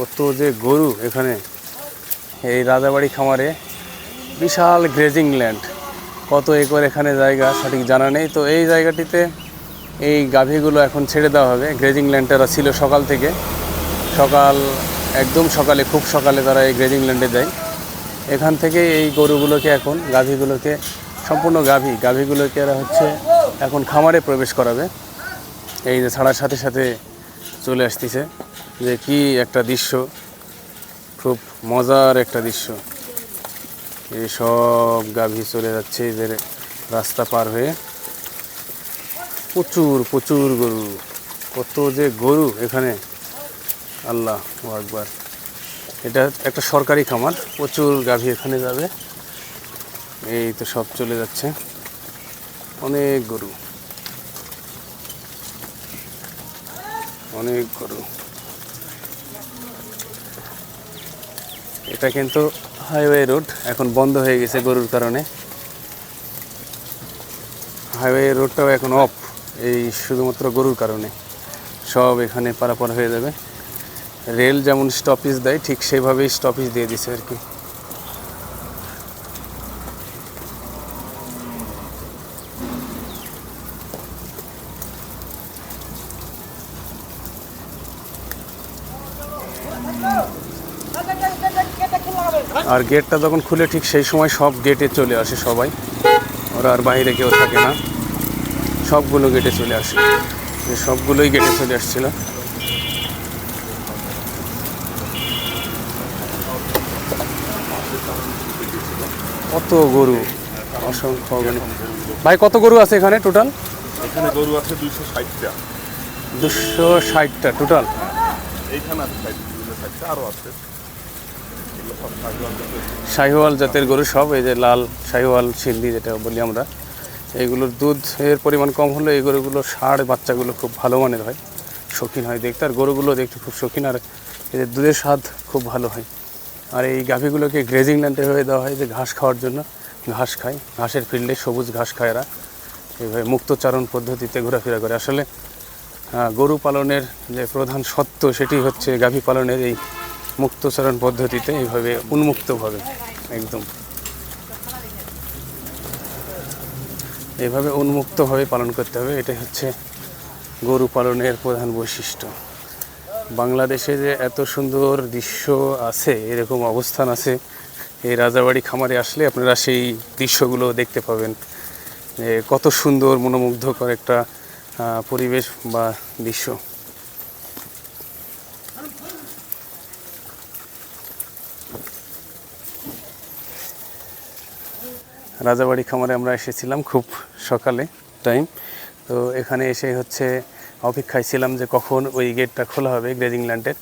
কত যে গরু এখানে। এই রাজাবাড়ি খামারে বিশাল গ্রেজিং ল্যান্ড কত একর এখানে জায়গা, সঠিক জানা নেই। তো এই জায়গাটিতে এই গাভীগুলো এখন ছেড়ে দেওয়া হবে। গ্রেজিং ল্যান্ডেরা ছিল সকাল থেকে। সকাল, একদম সকালে, খুব সকালে তারা এই গ্রেজিং ল্যান্ডে দেয় এখান থেকে এই গরুগুলোকে এখন, গাভীগুলোকে, সম্পূর্ণ গাভী। গাভীগুলোকে এরা হচ্ছে এখন খামারে প্রবেশ করাবে। এই যে ছাড়ার সাথে সাথে চলে আসতেছে। যে কি একটা দৃশ্য, খুব মজার একটা দৃশ্য। এই সব গাভী চলে যাচ্ছে এদের রাস্তা পার হয়ে। প্রচুর প্রচুর গরু। কত যে গরু এখানে। আল্লাহ একবার এটা একটা সরকারি খামার, প্রচুর গাভী এখানে যাবে। এই তো সব চলে যাচ্ছে। অনেক গরু। অনেক গরু। এটা কিন্তু হাইওয়ে রোড এখন বন্ধ হয়ে গেছে গরুর কারণে হাইওয়ে রোডটাও এখন অফ এই শুধুমাত্র গরুর কারণে সব এখানে পারাপার হয়ে যাবে রেল যেমন স্টপেজ দেয় ঠিক সেভাবেই স্টপেজ দিয়ে দিছে আর কি আর গেটটা যখন খুলে ঠিক সেই সময় সব গেটে চলে আসে সবাই। ওরা আর বাইরে কেউ থাকে না। সবগুলো গেটে চলে আসে। সবগুলোই গেটে চলে আসছিল। কত গরু? অসংখ্য। ভাই কত গরু আছে এখানে টোটাল? এখানে গরু আছে দুইশো ষাটটা। দুশো ষাটটা টোটাল। এইখানে আছে ষাটটা আরও আছে। শাহিওয়াল জাতের। গরু সব, এই যে লাল শাহিওয়াল, সিন্ধি যেটা বলি আমরা, এইগুলোর দুধ এর পরিমাণ কম হলে এই গরুগুলো ষাঁড় বাচ্চাগুলো খুব ভালো মানের হয়, শৌখিন হয় দেখতে। আর গরুগুলো দেখতে খুব শৌখিন, আর এদের দুধের স্বাদ খুব ভালো হয়। আর এই গাভীগুলোকে গ্রেজিং ল্যান্ডে হয়ে দেওয়া হয়, যে ঘাস খাওয়ার জন্য। ঘাস খায়, ঘাসের ফিল্ডে সবুজ ঘাস খায় এরা। এইভাবে মুক্তচারণ পদ্ধতিতে ঘোরাফেরা করে। আসলে গরু পালনের যে প্রধান সত্য সেটি হচ্ছে গাভী পালনের এই মুক্তচারণ পদ্ধতিতে এইভাবে উন্মুক্তভাবে, একদম। এইভাবে উন্মুক্তভাবে পালন করতে হবে, এটাই হচ্ছে গরু পালনের প্রধান বৈশিষ্ট্য। বাংলাদেশে যে এত সুন্দর দৃশ্য আছে, এরকম অবস্থান আছে, এই রাজাবাড়ি খামারে আসলে আপনারা সেই দৃশ্যগুলো দেখতে পাবেন। যে কত সুন্দর মনোমুগ্ধকর একটা পরিবেশ বা দৃশ্য। রাজাবাড়ি খামারে আমরা এসেছিলাম খুব সকালে টাইম তো এখানে এসে হচ্ছে অপেক্ষায় ছিলাম যে কখন ওই গেটটা খোলা হবে গ্রেজিং ল্যান্ডের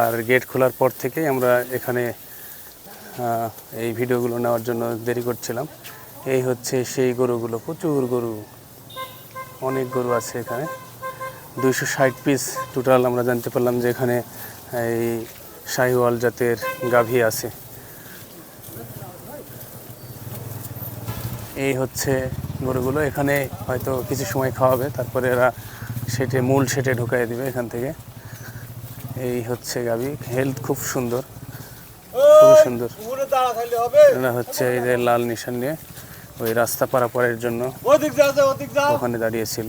আর গেট খোলার পর থেকেই আমরা এখানে এই ভিডিওগুলো নেওয়ার জন্য দেরি করছিলাম। এই হচ্ছে সেই গরুগুলো, প্রচুর গরু, অনেক গরু আছে এখানে। দুইশো ষাট পিস টোটাল আমরা জানতে পারলাম যে এখানে এই শাহিওয়াল জাতের গাভী আছে। এই হচ্ছে গরুগুলো। এখানে হয়তো কিছু সময় খাওয়াবে তারপরে এরা সেটে মূল সেটে ঢুকাই দিবে এখান থেকে। এই হচ্ছে গাভী হেলথ খুব সুন্দর। খুবই সুন্দর। এরা হচ্ছে এই যে লাল নিশান নিয়ে ওই রাস্তা পারাপারের জন্য ওখানে দাঁড়িয়েছিল।